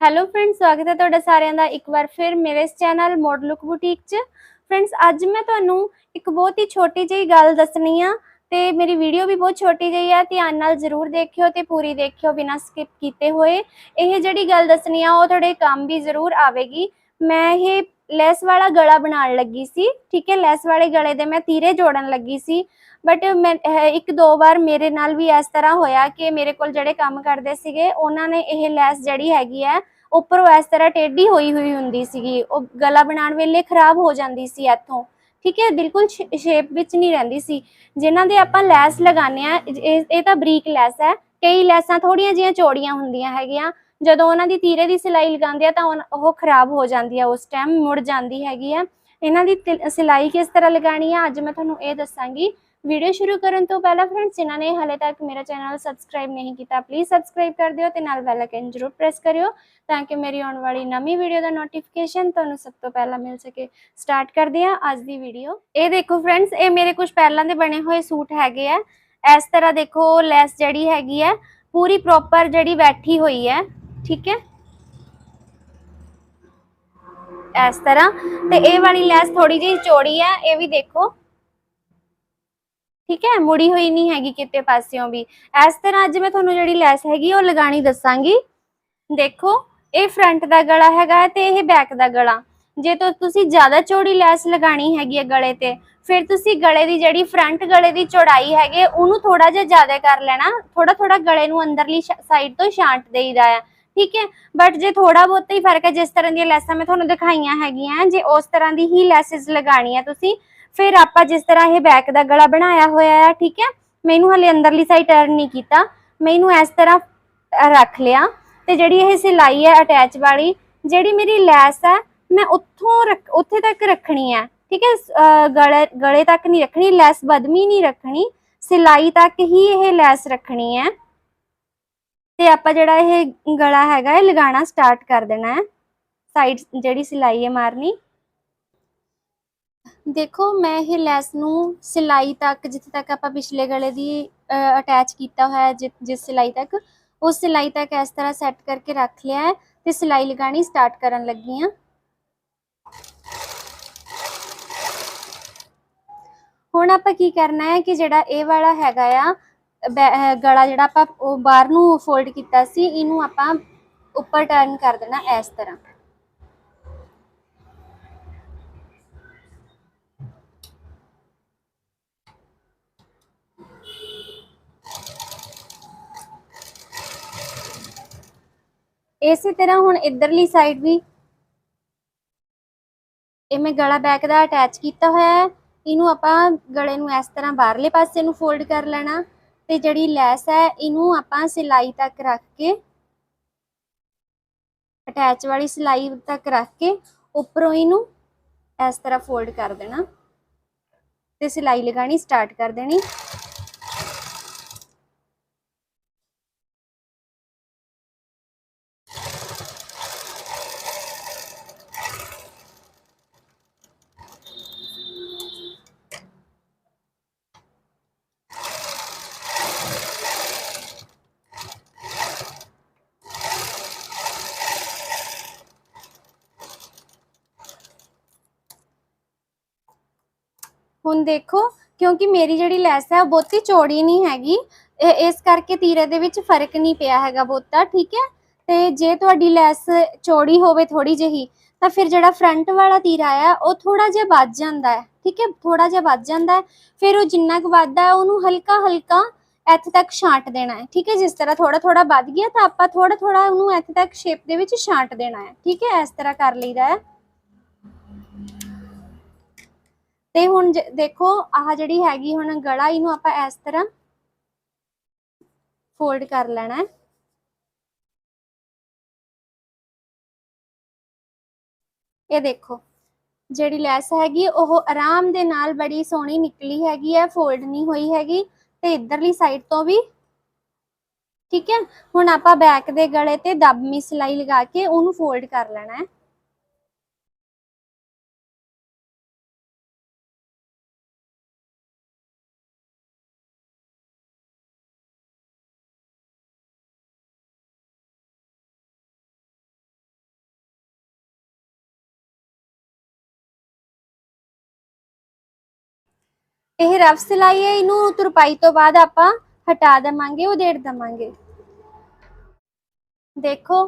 Hello friends ਸਵਾਗਤ ਹੈ ਤੁਹਾਡਾ ਸਾਰਿਆਂ ਦਾ ਇੱਕ ਵਾਰ ਫਿਰ ਮੇਰੇ ਇਸ ਚੈਨਲ ਮੋਡ ਲੁੱਕ ਬੁਟੀਕ 'ਚ। ਫਰੈਂਡਸ ਅੱਜ ਮੈਂ ਤੁਹਾਨੂੰ ਇੱਕ ਬਹੁਤ ਹੀ ਛੋਟੀ ਜਿਹੀ ਗੱਲ ਦੱਸਣੀ ਆ ਤੇ ਮੇਰੀ ਵੀਡੀਓ ਵੀ ਬਹੁਤ ਛੋਟੀ ਜਿਹੀ ਆ, ਧਿਆਨ ਨਾਲ ਜ਼ਰੂਰ ਦੇਖਿਓ ਤੇ ਪੂਰੀ ਦੇਖਿਓ ਬਿਨਾਂ ਸਕਿਪ ਕੀਤੇ ਹੋਏ। ਇਹ ਜਿਹੜੀ ਗੱਲ ਦੱਸਣੀ ਆ, ਉਹ ਤੁਹਾਡੇ ਕੰਮ ਵੀ ਜ਼ਰੂਰ ਆਵੇਗੀ। ਮੈਂ ਇਹ ਲੈਸ ਵਾਲਾ ਗਲਾ ਬਣਾਉਣ ਲੱਗੀ ਸੀ, ਠੀਕ ਹੈ, ਲੈਸ ਵਾਲੇ ਗਲੇ ਦੇ ਮੈਂ ਤੀਰੇ ਜੋੜਨ ਲੱਗੀ ਸੀ ਬਟ ਮੈਂ ਇੱਕ ਦੋ ਵਾਰ ਮੇਰੇ ਨਾਲ ਵੀ ਇਸ ਤਰ੍ਹਾਂ ਹੋਇਆ ਕਿ ਮੇਰੇ ਕੋਲ ਜਿਹੜੇ ਕੰਮ ਕਰਦੇ ਸੀਗੇ, ਉਹਨਾਂ ਨੇ ਇਹ ਲੈਸ ਜਿਹੜੀ ਹੈਗੀ ਹੈ, ਉੱਪਰੋਂ ਇਸ ਤਰ੍ਹਾਂ ਟੇਢੀ ਹੋਈ ਹੋਈ ਹੁੰਦੀ ਸੀਗੀ, ਉਹ ਗਲਾ ਬਣਾਉਣ ਵੇਲੇ ਖਰਾਬ ਹੋ ਜਾਂਦੀ ਸੀ ਇੱਥੋਂ, ਠੀਕ ਹੈ, ਬਿਲਕੁਲ ਸ਼ੇਪ ਵਿੱਚ ਨਹੀਂ ਰਹਿੰਦੀ ਸੀ, ਜਿਨ੍ਹਾਂ ਦੇ ਆਪਾਂ ਲੈਸ ਲਗਾਉਂਦੇ ਆ ਇਹ ਇਹ ਤਾਂ ਬਰੀਕ ਲੈਸ ਹੈ, ਕਈ ਲੈਸਾਂ ਥੋੜੀਆਂ ਜਿਹੀਆਂ ਚੌੜੀਆਂ ਹੁੰਦੀਆਂ ਹੈਗੀਆਂ ਜਦੋਂ ਉਹਨਾਂ ਦੀ ਤੀਰੇ ਦੀ ਸਿਲਾਈ ਲਗਾਉਂਦੇ ਆ ਤਾਂ ਉਨ- ਉਹ ਖਰਾਬ ਹੋ ਜਾਂਦੀ ਆ ਉਸ ਟਾਈਮ ਮੁੜ ਜਾਂਦੀ ਹੈਗੀ ਆ। ਇਹਨਾਂ ਦੀ ਤਿਲ- ਸਿਲਾਈ ਕਿਸ ਤਰ੍ਹਾਂ ਲਗਾਣੀ ਆ, ਅੱਜ ਮੈਂ ਤੁਹਾਨੂੰ ਇਹ ਦੱਸਾਂਗੀ। ਵੀਡੀਓ ਸ਼ੁਰੂ ਕਰਨ ਤੋਂ ਪਹਿਲਾਂ ਫਰੈਂਡਸ ਜਿਨ੍ਹਾਂ ਨੇ ਹਲੇ ਤੱਕ ਮੇਰਾ ਚੈਨਲ ਸਬਸਕ੍ਰਾਈਬ ਨਹੀਂ ਕੀਤਾ ਪਲੀਜ਼ ਸਬਸਕ੍ਰਾਈਬ ਕਰ ਦਿਓ ਤੇ ਨਾਲ ਬੈਲ ਆਈਕਨ ਜ਼ਰੂਰ ਪ੍ਰੈਸ ਕਰਿਓ ਤਾਂ ਕਿ ਮੇਰੀ ਆਉਣ ਵਾਲੀ ਨਵੀਂ ਵੀਡੀਓ ਦਾ ਨੋਟੀਫਿਕੇਸ਼ਨ ਤੁਹਾਨੂੰ ਸਭ ਤੋਂ ਪਹਿਲਾਂ ਮਿਲ ਸਕੇ। ਸਟਾਰਟ ਕਰਦੇ ਹਾਂ ਅੱਜ ਦੀ ਵੀਡੀਓ ਇਹ ਦੇਖੋ ਫਰੈਂਡਸ ਇਹ ਮੇਰੇ ਕੁਝ ਪਹਿਲਾਂ ਦੇ ਬਣੇ ਹੋਏ ਸੂਟ ਹੈਗੇ ਆ। ਇਸ ਤਰ੍ਹਾਂ ਦੇਖੋ ਲੈਸ ਜਿਹੜੀ ਹੈਗੀ ਹੈ ਪੂਰੀ ਪ੍ਰੋਪਰ ਜਿਹੜੀ ਬੈਠੀ ਹੋਈ ਹੈ ਠੀਕ ਹੈ? ਇਸ ਤਰ੍ਹਾਂ। ਤੇ ਇਹ ਵਾਲੀ ਲੈਸ ਥੋੜੀ ਜਿਹੀ ਚੌੜੀ ਹੈ, ਇਹ ਵੀ ਦੇਖੋ। ਠੀਕ ਹੈ? ਮੁੜੀ ਹੋਈ ਨਹੀਂ ਹੈਗੀ ਕਿਤੇ ਪਾਸਿਓਂ ਵੀ। ਇਸ ਤਰ੍ਹਾਂ ਅੱਜ ਮੈਂ ਤੁਹਾਨੂੰ ਜਿਹੜੀ ਲੈਸ ਹੈਗੀ, ਉਹ ਲਗਾਣੀ ਦੱਸਾਂਗੀ। ਦੇਖੋ, ਇਹ ਫਰੰਟ ਦਾ ਗਲਾ ਹੈਗਾ ਤੇ ਇਹ ਬੈਕ ਦਾ ਗਲਾ। ਜੇ ਤਾਂ ਤੁਸੀਂ ਜ਼ਿਆਦਾ ਚੌੜੀ ਲੈਸ ਲਗਾਣੀ ਹੈਗੀ ਹੈ ਗਲੇ ਤੇ, ਫਿਰ ਤੁਸੀਂ ਗਲੇ ਦੀ ਜਿਹੜੀ ਫਰੰਟ ਗਲੇ ਦੀ ਚੌੜਾਈ ਹੈਗੇ, ਉਹਨੂੰ ਥੋੜਾ ਜਿਹਾ ਜ਼ਿਆਦਾ ਕਰ ਲੈਣਾ। ਥੋੜਾ ਥੋੜਾ ਗਲੇ ਨੂੰ ਅੰਦਰਲੀ ਸਾਈਡ ਤੋਂ ਛਾਂਟ ਦੇਈਦਾ ਹੈ ਠੀਕ ਹੈ? ਬਟ ਜੇ ਥੋੜਾ ਬਹੁਤ ਹੀ ਫ਼ਰਕ ਹੈ, ਜਿਸ ਤਰ੍ਹਾਂ ਦੀਆਂ ਲੈਸਾਂ ਮੈਂ ਤੁਹਾਨੂੰ ਦਿਖਾਈਆਂ ਹੈਗੀਆਂ, ਜੇ ਉਸ ਤਰ੍ਹਾਂ ਦੀ ਹੀ ਲੈਸਸ ਲਗਾਣੀ ਹੈ ਤੁਸੀਂ, ਫਿਰ ਆਪਾਂ ਜਿਸ ਤਰ੍ਹਾਂ ਇਹ ਬੈਕ ਦਾ ਗਲਾ ਬਣਾਇਆ ਹੋਇਆ ਹੈ ਠੀਕ ਹੈ? ਮੈਨੂੰ ਹਲੇ ਅੰਦਰਲੀ ਸਾਈਡ ਟਰਨ ਨਹੀਂ ਕੀਤਾ। ਮੈਨੂੰ ਇਸ ਤਰ੍ਹਾਂ ਰੱਖ ਲਿਆ ਤੇ ਜਿਹੜੀ ਇਹ ਸਿਲਾਈ ਹੈ ਅਟੈਚ ਵਾਲੀ, ਜਿਹੜੀ ਮੇਰੀ ਲੈਸ ਹੈ, ਮੈਂ ਉੱਥੋਂ ਰੱਖ- ਉੱਥੇ ਤੱਕ ਰੱਖਣੀ ਹੈ। ਠੀਕ ਹੈ? ਗਲੇ ਗਲੇ ਤੱਕ ਨਹੀਂ ਰੱਖਣੀ, ਲੈਸ ਬਦਮੀ ਨਹੀਂ ਰੱਖਣੀ, ਸਿਲਾਈ ਤੱਕ ਹੀ ਇਹ ਲੈਸ ਰੱਖਣੀ ਹੈ। ਤੇ ਆਪਾਂ ਜਿਹੜਾ ਇਹ ਗਲਾ ਹੈਗਾ, ਇਹ ਲਗਾਉਣਾ ਸਟਾਰਟ ਕਰ ਦੇਣਾ ਹੈ। ਸਾਈਡ ਜਿਹੜੀ ਸਿਲਾਈ ਹੈ ਮਾਰਨੀ। ਦੇਖੋ, ਮੈਂ ਇਹ ਲੈਸ ਨੂੰ ਸਿਲਾਈ ਤੱਕ, ਜਿੱਥੇ ਤੱਕ ਆਪਾਂ ਪਿਛਲੇ ਗਲੇ ਦੀ ਅਟੈਚ ਕੀਤਾ ਹੋਇਆ ਹੈ ਜਿਸ ਸਿਲਾਈ ਤੱਕ, ਉਸ ਸਿਲਾਈ ਤੱਕ ਇਸ ਤਰ੍ਹਾਂ ਸੈੱਟ ਕਰਕੇ ਰੱਖ ਲਿਆ ਹੈ ਤੇ ਸਿਲਾਈ ਲਗਾਣੀ ਸਟਾਰਟ ਕਰਨ ਲੱਗੀ ਹਾਂ। ਹੁਣ ਆਪਾਂ ਕੀ ਕਰਨਾ ਹੈ ਕਿ ਜਿਹੜਾ ਇਹ ਵਾਲਾ ਹੈਗਾ ਆ ਗਲਾ ਜਿਹੜਾ ਆਪਾਂ ਉਹ ਬਾਹਰ ਨੂੰ ਫੋਲਡ ਕੀਤਾ ਸੀ, ਇਹਨੂੰ ਆਪਾਂ ਉੱਪਰ ਟਰਨ ਕਰ ਦੇਣਾ ਇਸ ਤਰ੍ਹਾਂ। ਇਸੇ ਤਰ੍ਹਾਂ ਹੁਣ ਇਧਰਲੀ ਸਾਈਡ ਵੀ। ਇਹ ਮੈਂ ਗਲਾ ਬੈਕ ਦਾ ਅਟੈਚ ਕੀਤਾ ਹੋਇਆ ਹੈ। ਇਹਨੂੰ ਆਪਾਂ ਗਲੇ ਨੂੰ ਇਸ ਤਰ੍ਹਾਂ ਬਾਹਰਲੇ ਪਾਸੇ ਨੂੰ ਫੋਲਡ ਕਰ ਲੈਣਾ। ਤੇ ਜਿਹੜੀ ਲੈਸ ਹੈ, ਇਹਨੂੰ ਆਪਾਂ ਸਿਲਾਈ ਤੱਕ ਰੱਖ ਕੇ ਅਟੈਚ ਵਾਲੀ ਸਿਲਾਈ ਤੱਕ ਰੱਖ ਕੇ ਉੱਪਰੋਂ ਇਹਨੂੰ ਇਸ ਤਰ੍ਹਾਂ ਫੋਲਡ ਕਰ ਦੇਣਾ ਤੇ ਸਿਲਾਈ ਲਗਾਣੀ ਸਟਾਰਟ ਕਰ ਦੇਣੀ। ਹੁਣ ਦੇਖੋ, ਕਿਉਂਕਿ ਮੇਰੀ ਜਿਹੜੀ ਲੈਸ ਹੈ, ਉਹ ਬਹੁਤੀ ਚੌੜੀ ਨਹੀਂ ਹੈਗੀ। ਇਹ- ਇਸ ਕਰਕੇ ਤੀਰੇ ਦੇ ਵਿੱਚ ਫ਼ਰਕ ਨਹੀਂ ਪਿਆ ਹੈਗਾ ਬਹੁਤਾ, ਠੀਕ ਹੈ? ਤੇ ਜੇ ਤੁਹਾਡੀ ਲੈਸ ਚੌੜੀ ਹੋਵੇ ਥੋੜੀ ਜਿਹੀ, ਤਾਂ ਫਿਰ ਜਿਹੜਾ ਫਰੰਟ ਵਾਲਾ ਤੀਰਾ ਆ, ਉਹ ਥੋੜਾ ਜਿਹਾ ਵੱਧ ਜਾਂਦਾ ਹੈ, ਠੀਕ ਹੈ? ਥੋੜਾ ਜਿਹਾ ਵੱਧ ਜਾਂਦਾ ਹੈ, ਫਿਰ ਉਹ ਜਿੰਨਾ ਕੁ ਵੱਧਦਾ ਹੈ, ਉਹਨੂੰ ਹਲਕਾ ਹਲਕਾ ਇੱਥੇ ਤੱਕ ਛਾਂਟ ਦੇਣਾ ਹੈ, ਠੀਕ ਹੈ? ਜਿਸ ਤਰ੍ਹਾਂ ਥੋੜਾ ਥੋੜਾ ਵੱਧ ਗਿਆ, ਤਾਂ ਆਪਾਂ ਥੋੜਾ ਥੋੜਾ ਉਹਨੂੰ ਇੱਥੇ ਤੱਕ ਸ਼ੇਪ ਦੇ ਵਿੱਚ ਛਾਂਟ ਦੇਣਾ ਹੈ, ਠੀਕ ਹੈ? ਇਸ ਤਰ੍ਹਾਂ ਕਰ ਲਈਦਾ ਹੈ। ਤੇ ਹੁਣ ਦੇਖੋ, ਆਹ ਜਿਹੜੀ ਹੈਗੀ ਹੁਣ ਗਲਾ, ਇਹਨੂੰ ਆਪਾਂ ਇਸ ਤਰ੍ਹਾਂ ਫੋਲਡ ਕਰ ਲੈਣਾ ਹੈ। ਇਹ ਦੇਖੋ, ਜਿਹੜੀ ਲੈਸ ਹੈਗੀ, ਉਹ ਆਰਾਮ ਦੇ ਨਾਲ ਬੜੀ ਸੋਹਣੀ ਨਿਕਲੀ ਹੈਗੀ ਹੈ ਫੋਲਡ ਨਹੀਂ ਹੋਈ ਹੈਗੀ, ਤੇ ਇਧਰਲੀ ਸਾਈਡ ਤੋਂ ਵੀ। ਠੀਕ ਹੈ? ਹੁਣ ਆਪਾਂ ਬੈਕ ਦੇ ਗਲੇ ਤੇ ਦਬਮੀ ਸਿਲਾਈ ਲਗਾ ਕੇ ਉਹਨੂੰ ਫੋਲਡ ਕਰ ਲੈਣਾ ਹੈ। ਇਹ ਰਫ ਸਿਲਾਈ ਹੈ, ਇਹਨੂੰ ਤੁਰਪਾਈ ਤੋਂ ਬਾਅਦ ਆਪਾਂ ਹਟਾ ਦੇਵਾਂਗੇ ਉਧੇੜ ਦੇਵਾਂਗੇ। ਦੇਖੋ,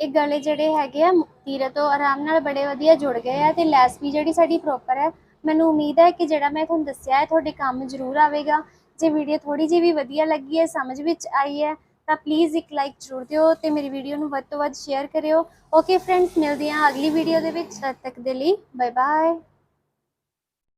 ਇਹ ਗਲੇ ਜਿਹੜੇ ਹੈਗੇ ਆ ਤੀਰੇ ਤੋਂ ਆਰਾਮ ਨਾਲ ਬੜੇ ਵਧੀਆ ਜੁੜ ਗਏ ਆ ਤੇ ਲੈਸ ਵੀ ਜਿਹੜੀ ਸਾਡੀ ਪ੍ਰੋਪਰ ਹੈ। ਮੈਨੂੰ ਉਮੀਦ ਹੈ ਕਿ ਜਿਹੜਾ ਮੈਂ ਤੁਹਾਨੂੰ ਦੱਸਿਆ ਹੈ, ਤੁਹਾਡੇ ਕੰਮ ਜ਼ਰੂਰ ਆਵੇਗਾ। ਜੇ ਵੀਡੀਓ ਥੋੜੀ ਜਿਹੀ ਵੀ ਵਧੀਆ ਲੱਗੀ ਹੈ, ਸਮਝ ਵਿੱਚ ਆਈ ਹੈ, ਤਾਂ ਪਲੀਜ਼ ਇੱਕ ਲਾਈਕ ਜ਼ਰੂਰ ਦਿਓ ਤੇ ਮੇਰੀ ਵੀਡੀਓ ਨੂੰ ਵੱਧ ਤੋਂ ਵੱਧ ਸ਼ੇਅਰ ਕਰਿਓ। ਓਕੇ ਫਰੈਂਡਸ ਮਿਲਦੇ ਹਾਂ ਅਗਲੀ ਵੀਡੀਓ ਦੇ ਵਿੱਚ। ਤਦ ਤੱਕ ਦੇ ਲਈ ਬਾਏ ਬਾਏ